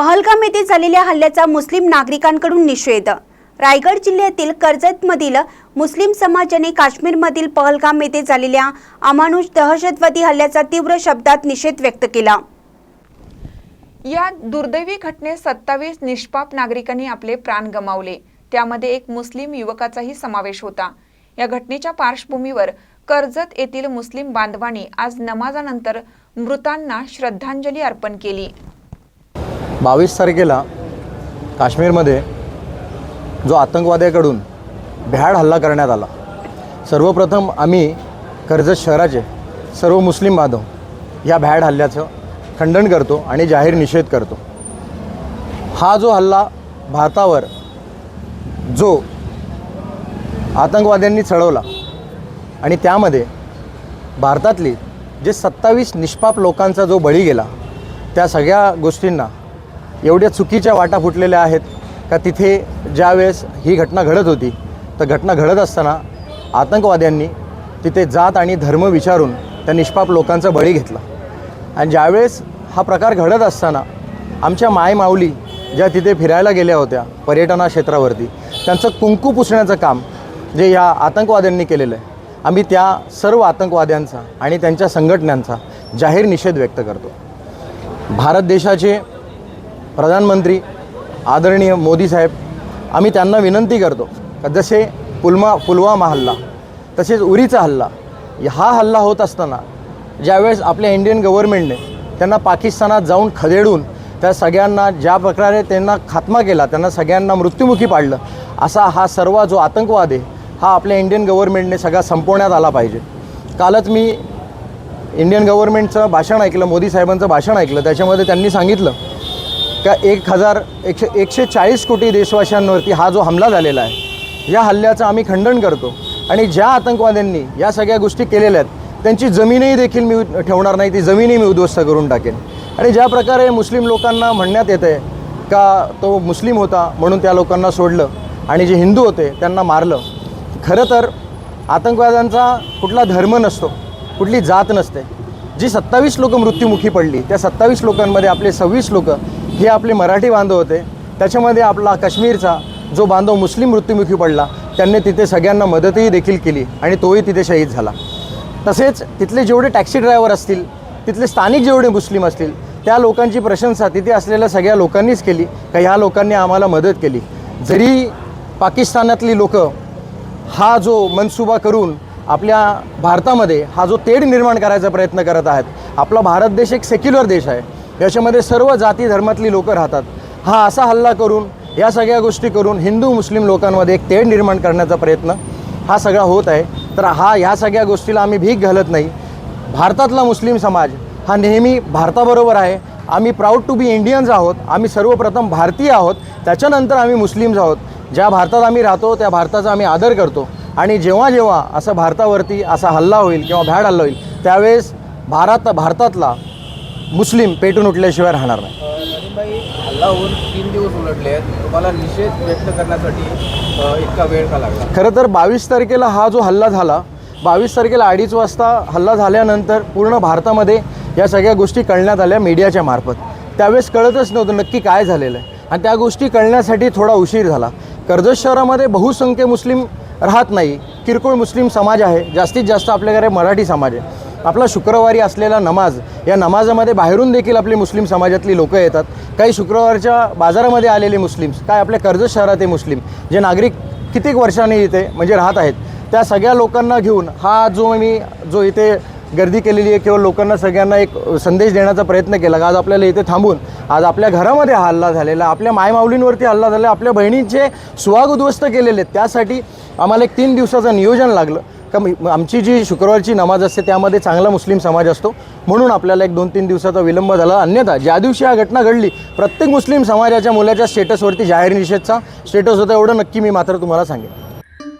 पहलगाम येथे झालेल्या हल्ल्याचा मुस्लिम नागरिकांकडून निषेध. रायगड जिल्ह्यातील कर्जतमधील मुस्लिम समाजाने काश्मीरमधील पहलगाम येथे झालेल्या अमानुष दहशतवादी हल्ल्याचा तीव्र शब्दात निषेध व्यक्त केला. या दुर्दैवी घटनेत सत्तावीस निष्पाप नागरिकांनी आपले प्राण गमावले. त्यामध्ये एक मुस्लिम युवकाचाही समावेश होता. या घटनेच्या पार्श्वभूमीवर कर्जत येथील मुस्लिम बांधवांनी आज नमाजानंतर मृतांना श्रद्धांजली अर्पण केली. बावीस तारखेला काश्मीरमध्ये जो आतंकवाद्याकडून भ्याड हल्ला करण्यात आला. सर्वप्रथम आम्ही कर्जत शहराचे सर्व मुस्लिम बांधव या भ्याड हल्ल्याचं खंडन करतो आणि जाहीर निषेध करतो. हा जो हल्ला भारतावर जो आतंकवाद्यांनी चढवला आणि त्यामध्ये भारतातली जे सत्तावीस निष्पाप लोकांचा जो बळी गेला त्या सगळ्या गोष्टींना एवढ्या चुकीच्या वाटा फुटलेल्या आहेत का तिथे ज्यावेळेस ही घटना घडत होती तर घटना घडत असताना आतंकवाद्यांनी तिथे जात आणि धर्म विचारून त्या निष्पाप लोकांचा बळी घेतला. आणि ज्यावेळेस हा प्रकार घडत असताना आमच्या मायमाऊली ज्या तिथे फिरायला गेल्या होत्या पर्यटना क्षेत्रावरती त्यांचं कुंकू पुसण्याचं काम जे या आतंकवाद्यांनी केलेलं आहे आम्ही त्या सर्व आतंकवाद्यांचा आणि त्यांच्या संघटनांचा जाहीर निषेध व्यक्त करतो. भारत देशाचे प्रधानमंत्री आदरणीय मोदी साहेब आम्ही त्यांना विनंती करतो का जसे पुलमा पुलवामा हल्ला तसेच उरीचा हल्ला हा हल्ला होत असताना ज्यावेळेस आपल्या इंडियन गव्हर्नमेंटने त्यांना पाकिस्तानात जाऊन खदेडून त्या सगळ्यांना ज्या प्रकारे त्यांना खात्मा केला त्यांना सगळ्यांना मृत्युमुखी पाडलं असा हा सर्व जो आतंकवाद आहे हा आपल्या इंडियन गव्हर्नमेंटने सगळा संपवण्यात आला पाहिजे. कालच मी इंडियन गव्हर्नमेंटचं भाषण ऐकलं मोदी साहेबांचं भाषण ऐकलं त्याच्यामध्ये त्यांनी सांगितलं का एक हजार एकशे एकशे चाळीस कोटी देशवासियांवरती हा जो हमला झालेला आहे या हल्ल्याचं आम्ही खंडन करतो. आणि ज्या आतंकवाद्यांनी या सगळ्या गोष्टी केलेल्या आहेत त्यांची जमीनही देखील मी ठेवणार नाही ती जमीनही मी उद्ध्वस्त करून टाकेन. आणि ज्या प्रकारे मुस्लिम लोकांना म्हणण्यात येतं आहे का तो मुस्लिम होता म्हणून त्या लोकांना सोडलं आणि जे हिंदू होते त्यांना मारलं खरं तर आतंकवाद्यांचा कुठला धर्म नसतो कुठली जात नसते. जी सत्तावीस लोकं मृत्युमुखी पडली त्या सत्तावीस लोकांमध्ये आपले सव्वीस लोकं हे आपले मराठी बांधव होते. त्याच्यामध्ये आपला काश्मीरचा जो बांधव मुस्लिम मृत्युमुखी पडला त्यांनी तिथे सगळ्यांना मदतही देखील केली आणि तोही तिथे शहीद झाला. तसेच तिथले जेवढे टॅक्सी ड्रायव्हर असतील तिथले स्थानिक जेवढे मुस्लिम असतील त्या लोकांची प्रशंसा तिथे असलेल्या सगळ्या लोकांनीच केली का ह्या लोकांनी आम्हाला मदत केली. जरी पाकिस्तानातली लोकं हा जो मनसुबा करून आपल्या भारतामध्ये हा जो तेढ निर्माण करायचा प्रयत्न करत आहेत आपला भारत देश एक सेक्युलर देश आहे. याच्यामध्ये सर्व जाती धर्मातली लोकं राहतात. हा असा हल्ला करून या सगळ्या गोष्टी करून हिंदू मुस्लिम लोकांमध्ये एक तेढ निर्माण करण्याचा प्रयत्न हा सगळा होत आहे. तर हा ह्या सगळ्या गोष्टीला आम्ही भीक घालत नाही. भारतातला मुस्लिम समाज हा नेहमी भारताबरोबर आहे. आम्ही प्राऊड टू बी इंडियन्स आहोत. आम्ही सर्वप्रथम भारतीय आहोत. त्याच्यानंतर आम्ही मुस्लिम्स आहोत. ज्या भारतात आम्ही राहतो त्या भारताचा आम्ही आदर करतो. आणि जेव्हा जेव्हा असं भारतावरती असा हल्ला होईल किंवा भ्याड हल्ला होईल त्यावेळेस भारत भारतातला मुस्लिम पेटून उठल्याशिवाय राहणार नाही. हल्ला होऊन तीन दिवस उलटले आहेत. तुम्हाला निषेध व्यक्त करण्यासाठी अ, इतका वेळ का लागला? खरं तर बावीस तारखेला हा जो हल्ला झाला बावीस तारखेला अडीच वाजता हल्ला झाल्यानंतर पूर्ण भारतामध्ये या सगळ्या गोष्टी कळण्यात आल्या मीडियाच्या मार्फत. त्यावेळेस कळतच नव्हतं नक्की काय झालेलं आहे. आणि त्या गोष्टी कळण्यासाठी थोडा उशीर झाला. कर्जत शहरामध्ये बहुसंख्य मुस्लिम राहत नाही. किरकोळ मुस्लिम समाज आहे. जास्तीत जास्त आपल्याकडे मराठी समाज आहे. आपला शुक्रवारी असलेला नमाज या नमाजामध्ये बाहेरून देखील आपली मुस्लिम समाजातली लोकं येतात. काही शुक्रवारच्या बाजारामध्ये आलेले मुस्लिम्स काय आपल्या कर्जत शहरात मुस्लिम जे नागरिक कित्येक वर्षांनी इथे म्हणजे राहत आहेत त्या सगळ्या लोकांना घेऊन हा जो मी जो इथे गर्दी केलेली आहे किंवा लोकांना सगळ्यांना एक संदेश देण्याचा प्रयत्न केला का आज आपल्याला इथे थांबून आज आपल्या घरामध्ये हा हल्ला झालेला आपल्या मायमाऊलींवरती हल्ला झाला आपल्या बहिणींचे सुहाग उद्ध्वस्त केलेले आहेत त्यासाठी आम्हाला एक तीन दिवसाचं नियोजन लागलं. का मी- आमची जी शुक्रवारची नमाज असते त्यामध्ये चांगला मुस्लिम समाज असतो. म्हणून आपल्याला एक दोन तीन दिवसाचा विलंब झाला. अन्यथा ज्या दिवशी हा घटना घडली प्रत्येक मुस्लिम समाजाच्या मुलाच्या स्टेटसवरती जाहीर निषेधचा स्टेटस होता एवढं नक्की मी मात्र तुम्हाला सांगेन.